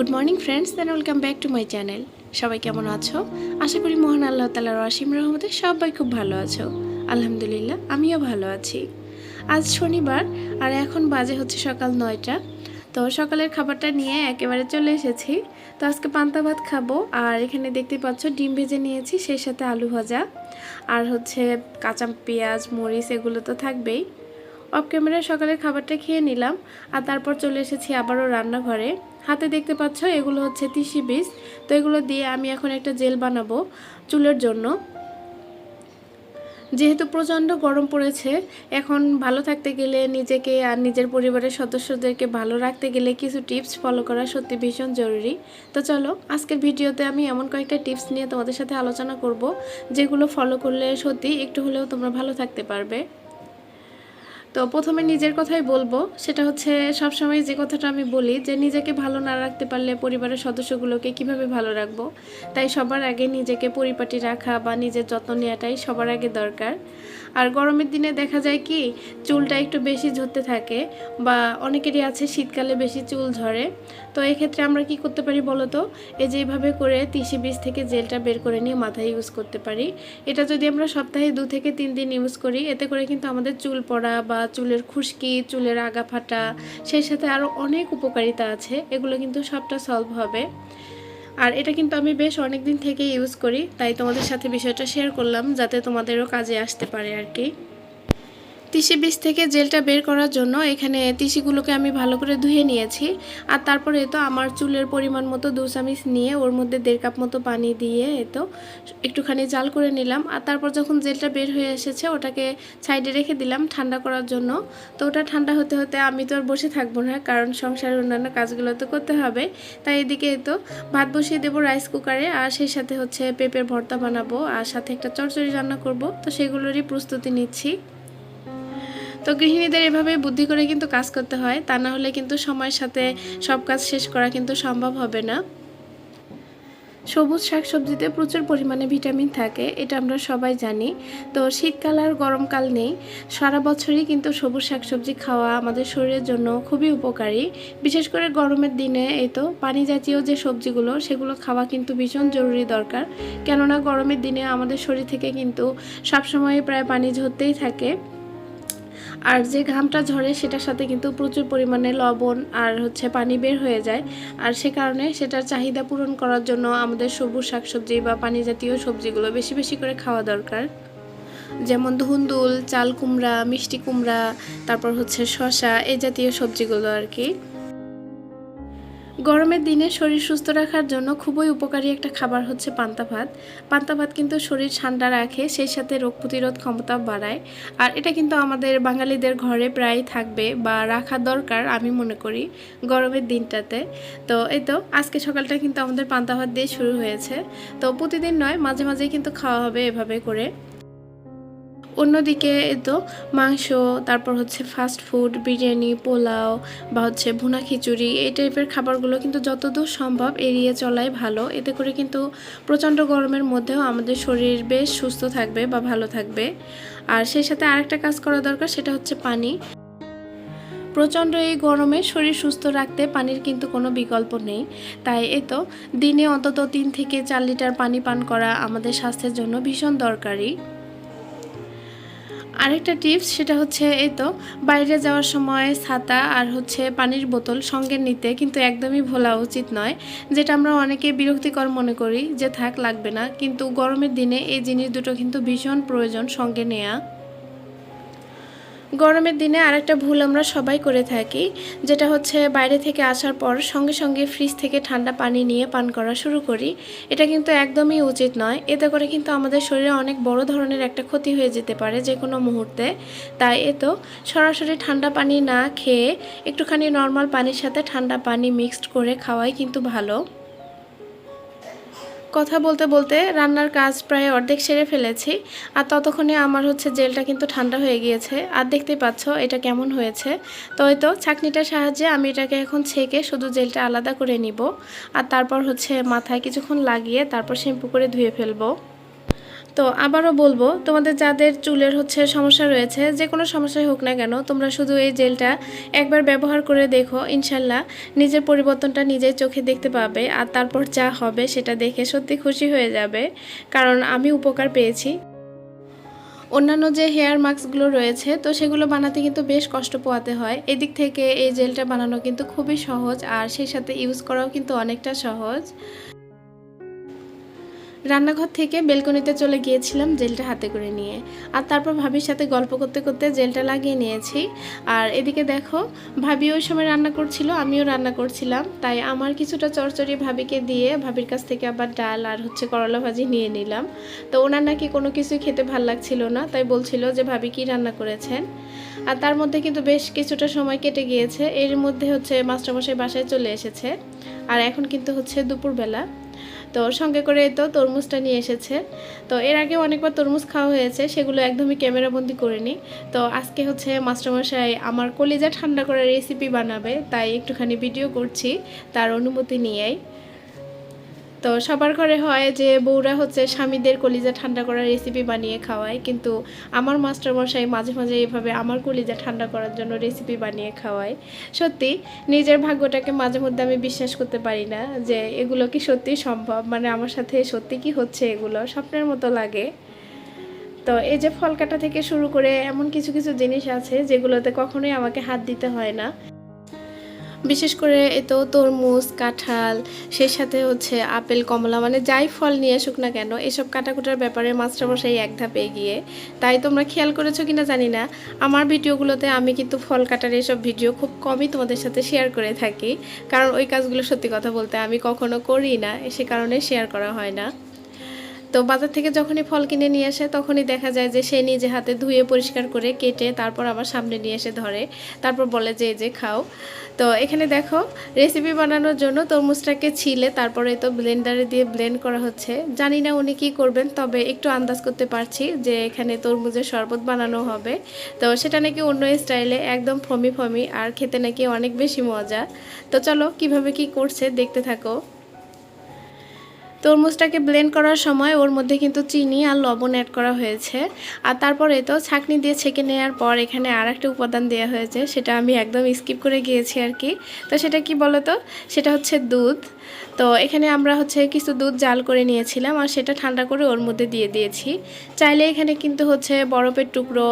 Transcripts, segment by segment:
Good morning friends then welcome back to my channel সবাই কেমন আছো? আশা করি মহান আল্লাহ তালার অসীম রহমতে সবাই খুব ভালো আছো। আলহামদুলিল্লাহ, আমিও ভালো আছি। আজ শনিবার, আর এখন বাজে হচ্ছে সকাল নয়টা। তো সকালের খাবারটা নিয়ে একেবারে চলে এসেছি। তো আজকে পান্তা ভাত খাব, আর এখানে দেখতে পাচ্ছ ডিম ভেজে নিয়েছি, সেই সাথে আলু ভাজা। আর হচ্ছে কাঁচা পেঁয়াজ, মরিচ, এগুলো তো থাকবেই। অফ ক্যামেরায় সকালের খাবারটা খেয়ে নিলাম, আর তারপর চলে এসেছি আবারও রান্নাঘরে। হাতে দেখতে পাচ্ছ, এগুলো হচ্ছে তিসি বীজ। তো এগুলো দিয়ে আমি এখন একটা জেল বানাবো চুলের জন্য। যেহেতু প্রচণ্ড গরম পড়েছে, এখন ভালো থাকতে গেলে নিজেকে আর নিজের পরিবারের সদস্যদেরকে ভালো রাখতে গেলে কিছু টিপস ফলো করা সত্যি ভীষণ জরুরি। তো চলো, আজকের ভিডিওতে আমি এমন কয়েকটা টিপস নিয়ে তোমাদের সাথে আলোচনা করব, যেগুলো ফলো করলে সত্যি একটু হলেও তোমরা ভালো থাকতে পারবে। তো প্রথমে নিজের কথাই বলব, সেটা হচ্ছে সবসময় যে কথাটা আমি বলি যে নিজেকে ভালো না রাখতে পারলে পরিবারের সদস্যগুলোকে কীভাবে ভালো রাখব? তাই সবার আগে নিজেকে পরিপাটি রাখা বা নিজের যত্ন নেওয়াটাই সবার আগে দরকার। আর গরমের দিনে দেখা যায় কি, চুলটা একটু বেশি ঝরতে থাকে বা অনেকেরই আছে শীতকালে বেশি চুল ঝরে। তো এক্ষেত্রে আমরা কি করতে পারি বলো তো এই যে এইভাবে করে তিসি বীজ থেকে জেলটা বের করে নিয়ে মাথায় ইউজ করতে পারি। এটা যদি আমরা সপ্তাহে দু থেকে তিন দিন ইউজ করি, এতে করে কিন্তু আমাদের চুল পড়া বা চুলের খুশকি, চুলের আগা ফাটা, সেই সাথে আরও অনেক উপকারিতা আছে। এগুলো কিন্তু সবটা সলভ হবে। আর এটা কিন্তু আমি বেশ অনেক দিন থেকে ইউজ করি, তাই তোমাদের সাথে বিষয়টা শেয়ার করলাম, যাতে তোমাদেরও কাজে আসতে পারে আর কি। তিসি বীজ থেকে জেলটা বের করার জন্য এখানে তিসিগুলোকে আমি ভালো করে ধুয়ে নিয়েছি। আর তারপরে তো আমার চুলের পরিমাণ মতো দু চামিচ নিয়ে ওর মধ্যে দেড় কাপ মতো পানি দিয়ে তো একটুখানি জাল করে নিলাম। আর তারপর যখন জেলটা বের হয়ে এসেছে ওটাকে সাইডে রেখে দিলাম ঠান্ডা করার জন্য। তো ওটা ঠান্ডা হতে হতে আমি তো আর বসে থাকব না, কারণ সংসারের অন্যান্য কাজগুলো তো করতে হবে। তাই এদিকে তো ভাত বসিয়ে দেবো রাইস কুকারে, আর সেই সাথে হচ্ছে পেঁপের ভর্তা বানাবো, আর সাথে একটা চচ্চড়ি রান্না করব। তো সেগুলোরই প্রস্তুতি নিচ্ছি। তো গৃহিণীদের এভাবে বুদ্ধি করে কিন্তু কাজ করতে হয়, তা না হলে কিন্তু সময়ের সাথে সব কাজ শেষ করা কিন্তু সম্ভব হবে না। সবুজ শাকসবজিতে প্রচুর পরিমাণে ভিটামিন থাকে, এটা আমরা সবাই জানি। তো শীতকাল আর গরমকাল নেই, সারা বছরই কিন্তু সবুজ শাকসবজি খাওয়া আমাদের শরীরের জন্য খুবই উপকারী। বিশেষ করে গরমের দিনে এই তো পানি জাতীয় যে সবজিগুলো, সেগুলো খাওয়া কিন্তু ভীষণ জরুরি দরকার। কেননা গরমের দিনে আমাদের শরীর থেকে কিন্তু সবসময় প্রায় পানি ঝরতেই থাকে। আর যে ঘামটা ঝরে সেটার সাথে কিন্তু প্রচুর পরিমাণে লবণ আর হচ্ছে পানি বের হয়ে যায়। আর সে কারণে সেটার চাহিদা পূরণ করার জন্য আমাদের সবুজ শাকসবজি বা পানি জাতীয় সবজিগুলো বেশি বেশি করে খাওয়া দরকার। যেমন ধুন্দুল, চাল কুমড়া, মিষ্টি কুমড়া, তারপর হচ্ছে শশা এই জাতীয় সবজিগুলো আর কি। গরমের দিনে শরীর সুস্থ রাখার জন্য খুবই উপকারী একটা খাবার হচ্ছে পান্তা ভাত। পান্তা ভাত কিন্তু শরীর ঠান্ডা রাখে, সেই সাথে রোগ প্রতিরোধ ক্ষমতা বাড়ায়। আর এটা কিন্তু আমাদের বাঙালিদের ঘরে প্রায় থাকবে বা রাখা দরকার, আমি মনে করি, গরমের দিনটাতে। তো এই তো, আজকে সকালটা কিন্তু আমাদের পান্তা ভাত দিয়ে শুরু হয়েছে। তো প্রতিদিন নয়, মাঝে মাঝে কিন্তু খাওয়া হবে এভাবে করে। অন্যদিকে তো মাংস, তারপর হচ্ছে ফাস্ট ফুড বিরিয়ানি, পোলাও বা হচ্ছে ভুনা খিচুড়ি, এই টাইপের খাবারগুলো কিন্তু যতদূর সম্ভব এড়িয়ে চলাই ভালো। এতে করে কিন্তু প্রচণ্ড গরমের মধ্যেও আমাদের শরীর বেশ সুস্থ থাকবে বা ভালো থাকবে। আর সেই সাথে আরেকটা কাজ করা দরকার, সেটা হচ্ছে পানি। প্রচণ্ড এই গরমে শরীর সুস্থ রাখতে পানির কিন্তু কোনো বিকল্প নেই। তাই এ তো দিনে অন্তত তিন থেকে চার লিটার পানি পান করা আমাদের স্বাস্থ্যের জন্য ভীষণ দরকারি। আরেকটা টিপস সেটা হচ্ছে এই তো, বাইরে যাওয়ার সময় ছাতা আর হচ্ছে পানির বোতল সঙ্গে নিতে কিন্তু একদমই ভোলা উচিত নয়, যেটা আমরা অনেকে বিরক্তিকর মনে করি, যে থাক লাগবে না, কিন্তু গরমের দিনে এই জিনিস দুটো কিন্তু ভীষণ প্রয়োজন সঙ্গে নেয়া। গরমের দিনে আরেকটা ভুল আমরা সবাই করে থাকি, যেটা হচ্ছে বাইরে থেকে আসার পর সঙ্গে সঙ্গে ফ্রিজ থেকে ঠান্ডা পানি নিয়ে পান করা শুরু করি। এটা কিন্তু একদমই উচিত নয়। এতে করে কিন্তু আমাদের শরীরে অনেক বড় ধরনের একটা ক্ষতি হয়ে যেতে পারে যে কোনো মুহূর্তে। তাই এ তো সরাসরি ঠান্ডা পানি না খেয়ে একটুখানি নর্মাল পানির সাথে ঠান্ডা পানি মিক্সড করে খাওয়াই কিন্তু ভালো। কথা বলতে বলতে রান্নার কাজ প্রায় অর্ধেক সেরে ফেলেছি, আর ততক্ষণে আমার হচ্ছে জেলটা কিন্তু ঠান্ডা হয়ে গিয়েছে। আর দেখতেই পাচ্ছ এটা কেমন হয়েছে। তো ওই তো ছাকনিটার সাহায্যে আমি এটাকে এখন ছেঁকে শুধু জেলটা আলাদা করে নিব, আর তারপর হচ্ছে মাথায় কিছুক্ষণ লাগিয়ে তারপর শ্যাম্পু করে ধুয়ে ফেলব। তো আবারও বলব, তোমাদের যাদের চুলের হচ্ছে সমস্যা রয়েছে, যে কোনো সমস্যাই হোক না কেন, তোমরা শুধু এই জেলটা একবার ব্যবহার করে দেখো, ইনশাল্লাহ নিজের পরিবর্তনটা নিজের চোখে দেখতে পাবে, আর তারপর যা হবে সেটা দেখে সত্যি খুশি হয়ে যাবে, কারণ আমি উপকার পেয়েছি। অন্যান্য যে হেয়ার মাস্কগুলো রয়েছে, তো সেগুলো বানাতে কিন্তু বেশ কষ্ট পোয়াতে হয়। এদিক থেকে এই জেলটা বানানো কিন্তু খুবই সহজ, আর সেই সাথে ইউজ করাও কিন্তু অনেকটা সহজ। রান্নাঘর থেকে বেলকনিতে চলে গিয়েছিলাম জেলটা হাতে করে নিয়ে। আর তারপর ভাবির সাথে গল্প করতে করতে জেলটা লাগিয়ে নিয়েছি। আর এদিকে দেখো, ভাবি ওই সময় রান্না করছিল, আমিও রান্না করছিলাম। তাই আমার কিছুটা চরচড়ি ভাবিকে দিয়ে ভাবির কাছ থেকে আবার ডাল আর হচ্ছে করলা ভাজি নিয়ে নিলাম। তো ওনার নাকি কোনো কিছুই খেতে ভালো লাগছিল না, তাই বলছিল যে ভাবি কি রান্না করেছেন। আর তার মধ্যে কিন্তু বেশ কিছুটা সময় কেটে গিয়েছে, এর মধ্যে হচ্ছে মাস্টারমশাই বাসায় চলে এসেছে। আর এখন কিন্তু হচ্ছে দুপুরবেলা। তো সঙ্গে করে তো তরমুজটা নিয়ে এসেছে। তো এর আগে অনেকবার তরমুজ খাওয়া হয়েছে, সেগুলো একদমই ক্যামেরাবন্দি করিনি। তো আজকে হচ্ছে মাস্টারমশাই আমার কলিজা ঠান্ডা করার রেসিপি বানাবে, তাই একটুখানি ভিডিও করছি তার অনুমতি নিয়েই। তো সবার ঘরে হয় যে বউরা হচ্ছে স্বামীদের কলিজা ঠান্ডা করার রেসিপি বানিয়ে খাওয়ায়, কিন্তু আমার মাস্টার মশাই মাঝে মাঝে এইভাবে আমার কলিজা ঠান্ডা করার জন্য রেসিপি বানিয়ে খাওয়ায়। সত্যি, নিজের ভাগ্যটাকে মাঝে মধ্যে আমি বিশ্বাস করতে পারি না যে এগুলো কি সত্যি সম্ভব মানে আমার সাথে সত্যি কি হচ্ছে এগুলো, স্বপ্নের মতো লাগে। তো এই যে ফল কাটা থেকে শুরু করে এমন কিছু কিছু জিনিস আছে যেগুলোতে কখনোই আমাকে হাত দিতে হয় না। বিশেষ করে এতো তরমুজ, কাঁঠাল, সেই সাথে হচ্ছে আপেল, কমলা মানে যাই ফল নিয়ে আসুক না কেন, এসব কাটাকুটার ব্যাপারে মাস্টারমশাই এক ধাপে এগিয়ে। তাই তোমরা খেয়াল করেছ কিনা জানি না, আমার ভিডিওগুলোতে আমি কিন্তু ফল কাটার এসব ভিডিও খুব কমই তোমাদের সাথে শেয়ার করে থাকি। কারণ ওই কাজগুলো সত্যি কথা বলতে আমি কখনো করি না, সে কারণে শেয়ার করা হয় না। তো বাজার থেকে যখনই ফল কিনে নিয়ে আসে, তখনই দেখা যায় যে সে নিজে হাতে ধুয়ে পরিষ্কার করে কেটে তারপর আবার সামনে নিয়ে এসে ধরে। তারপর বলে যে যে খাও। তো এখানে দেখো রেসিপি বানানোর জন্য তরমুজটাকে ছিলে, তারপরে তো ব্লেন্ডারে দিয়ে ব্লেন্ড করা হচ্ছে। জানি না উনি কী করবেন, তবে একটু আন্দাজ করতে পারছি যে এখানে তরমুজের শরবত বানানো হবে। তো সেটা নাকি অন্য স্টাইলে একদম ফমি ফমি আর খেতে নাকি অনেক বেশি মজা। তো চলো, কীভাবে কি করছে, দেখতে থাকো। তরমুজটাকে ব্লেন্ড করার সময় ওর মধ্যে কিন্তু চিনি আর লবণ অ্যাড করা হয়েছে। আর তারপরে তো ছাকনি দিয়ে ছেঁকে নেওয়ার পর এখানে আর একটা উপাদান দেওয়া হয়েছে, সেটা আমি একদম স্কিপ করে গিয়েছি আর কি। তো সেটা কি বলো তো সেটা হচ্ছে দুধ। তো এখানে আমরা হচ্ছে কিছু দুধ জাল করে নিয়েছিলাম আর সেটা ঠান্ডা করে ওর মধ্যে দিয়ে দিয়েছি। চাইলে এখানে কিন্তু হচ্ছে বরফের টুকরো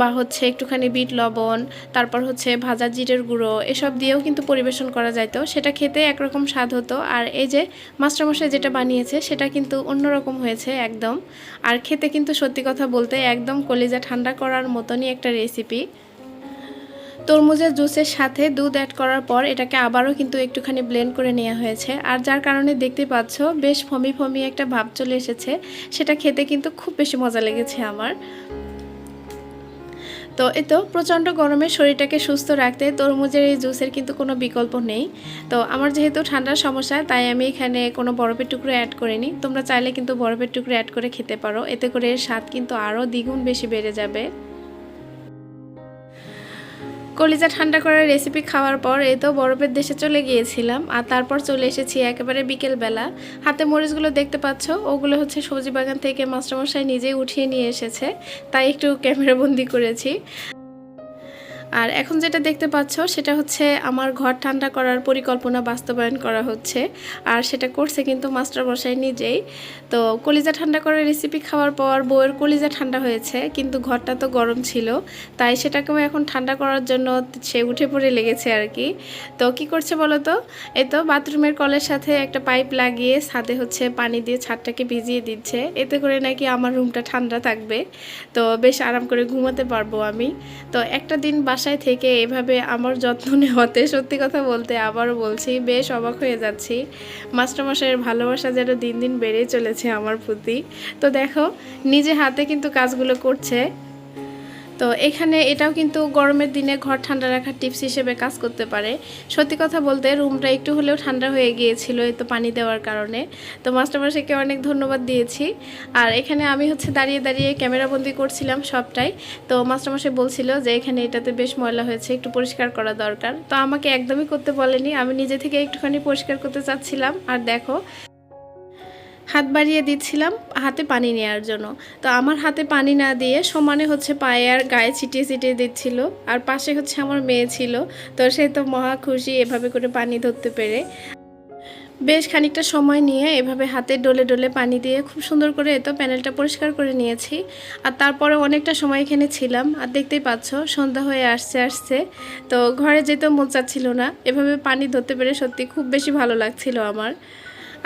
বা হচ্ছে একটুখানি বিট লবণ, তারপর হচ্ছে ভাজা জিরের গুঁড়ো, এসব দিয়েও কিন্তু পরিবেশন করা যাইতো। সেটা খেতে একরকম স্বাদ হতো। আর এই যে মাস্টারমশাই যেটা বানিয়েছে, সেটা কিন্তু অন্যরকম হয়েছে একদম। আর খেতে কিন্তু সত্যি কথা বলতে একদম কলিজা ঠান্ডা করার মতনই একটা রেসিপি তরমুজের জুসের সাথে দুধ অ্যাড করার পর এটাকে আবারও কিন্তু একটুখানি ব্লেন্ড করে নেওয়া হয়েছে। আর যার কারণে দেখতে পাচ্ছ, বেশ ফমি ফমি একটা ভাব চলে এসেছে। সেটা খেতে কিন্তু খুব বেশি মজা লেগেছে আমার। তো এ তো প্রচণ্ড গরমে শরীরটাকে সুস্থ রাখতে তরমুজের এই জুসের কিন্তু কোনো বিকল্প নেই। তো আমার যেহেতু ঠান্ডার সমস্যা, তাই আমি এখানে কোনো বরফের টুকরো অ্যাড করিনি। তোমরা চাইলে কিন্তু বরফের টুকরো অ্যাড করে খেতে পারো। এতে করে এর স্বাদ কিন্তু আরও দ্বিগুণ বেশি বেড়ে যাবে। কলিজা ঠান্ডা করার রেসিপি খাওয়ার পর এই তো বরফের দেশে চলে গিয়েছিলাম, আর তারপর চলে এসেছি একেবারে বিকেলবেলা। হাতে মরিচগুলো দেখতে পাচ্ছ, ওগুলো হচ্ছে সবজি বাগান থেকে মাস্টারমশাই নিজেই উঠিয়ে নিয়ে এসেছে, তাই একটু ক্যামেরাবন্দি করেছি। আর এখন যেটা দেখতে পাচ্ছ, সেটা হচ্ছে আমার ঘর ঠান্ডা করার পরিকল্পনা বাস্তবায়ন করা হচ্ছে। আর সেটা করছে কিন্তু মাস্টার বসাই নিজেই। তো কলিজা ঠান্ডা করার রেসিপি খাওয়ার পর বউয়ের কলিজা ঠান্ডা হয়েছে, কিন্তু ঘরটা তো গরম ছিল। তাই সেটাকেও এখন ঠান্ডা করার জন্য সে উঠে পড়ে লেগেছে আর কি। তো কি করছে বলো তো? এই তো বাথরুমের কলের সাথে একটা পাইপ লাগিয়ে ছাদে হচ্ছে পানি দিয়ে ছাদটাকে ভিজিয়ে দিচ্ছে। এতে করে নাকি আমার রুমটা ঠান্ডা থাকবে। তো বেশ আরাম করে ঘুমাতে পারব আমি। তো একটা দিন বাসায় থেকে এভাবে আমার যত্ন নেওয়াতে সত্যি কথা বলতে আবারও বলছি, বেশ অবাক হয়ে যাচ্ছি। মাস্টারমশাইয়ের ভালোবাসা যেন দিন দিন বেড়েই চলেছে আমার প্রতি। তো দেখো, নিজে হাতে কিন্তু কাজগুলো করছে। তো এখানে এটাও কিন্তু গরমের দিনে ঘর ঠান্ডা রাখার টিপস হিসেবে কাজ করতে পারে। সত্যি কথা বলতে রুমটা একটু হলেও ঠান্ডা হয়ে গিয়েছিল এই তো পানি দেওয়ার কারণে। তো মাস্টারমশাইকে অনেক ধন্যবাদ দিয়েছি। আর এখানে আমি হচ্ছে দাঁড়িয়ে দাঁড়িয়ে ক্যামেরাবন্দি করছিলাম সবটাই। তো মাস্টারমশাই বলছিল যে এখানে এটাতে বেশ ময়লা হয়েছে, একটু পরিষ্কার করা দরকার। তো আমাকে একদমই করতে বলেনি। আমি নিজে থেকে একটুখানি পরিষ্কার করতে চাচ্ছিলাম। আর দেখো হাত বাড়িয়ে দিচ্ছিলাম হাতে পানি নেওয়ার জন্য। তো আমার হাতে পানি না দিয়ে সমানে হচ্ছে পায়ে আর গায়ে ছিটিয়ে ছিটিয়ে দিচ্ছিল। আর পাশে হচ্ছে আমার মেয়ে ছিল। তো সে তো মহা খুশি এভাবে করে পানি ধরতে পেরে। বেশ খানিকটা সময় নিয়ে এভাবে হাতে ডলে ডলে পানি দিয়ে খুব সুন্দর করে তো প্যানেলটা পরিষ্কার করে নিয়েছি। আর তারপরে অনেকটা সময় এখানে ছিলাম। আর দেখতেই পাচ্ছ, সন্ধ্যা হয়ে আসছে আসছে। তো ঘরে যেতেও মন চাচ্ছিল না। এভাবে পানি ধরতে পেরে সত্যি খুব বেশি ভালো লাগছিল আমার।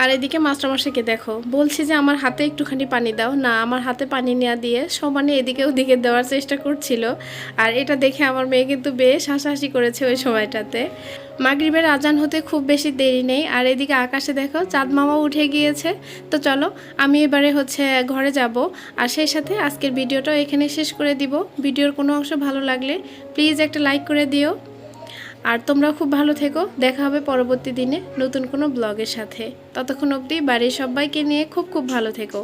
আর এদিকে মাস্টারমশাইকে দেখো, বলছি যে আমার হাতে একটুখানি পানি দাও। না, আমার হাতে পানি নেওয়া দিয়ে সমানে এদিকে ওদিকে দেওয়ার চেষ্টা করছিল। আর এটা দেখে আমার মেয়ে কিন্তু বেশ হাসাহাসি করেছে ওই সময়টাতে। মাগরিবের আজান হতে খুব বেশি দেরি নেই। আর এদিকে আকাশে দেখো, চাঁদ মামা উঠে গিয়েছে। তো চলো, আমি এবারে হচ্ছে ঘরে যাব। আর সেই সাথে আজকের ভিডিওটাও এখানে শেষ করে দিব। ভিডিওর কোনো অংশ ভালো লাগলে প্লিজ একটা লাইক করে দিও। আর তোমরা খুব ভালো থেকো। দেখা হবে পরবর্তী দিনে নতুন কোনো ব্লগের সাথে। ততক্ষণ অবধি বাড়ির সবাইকে নিয়ে খুব খুব ভালো থেকো।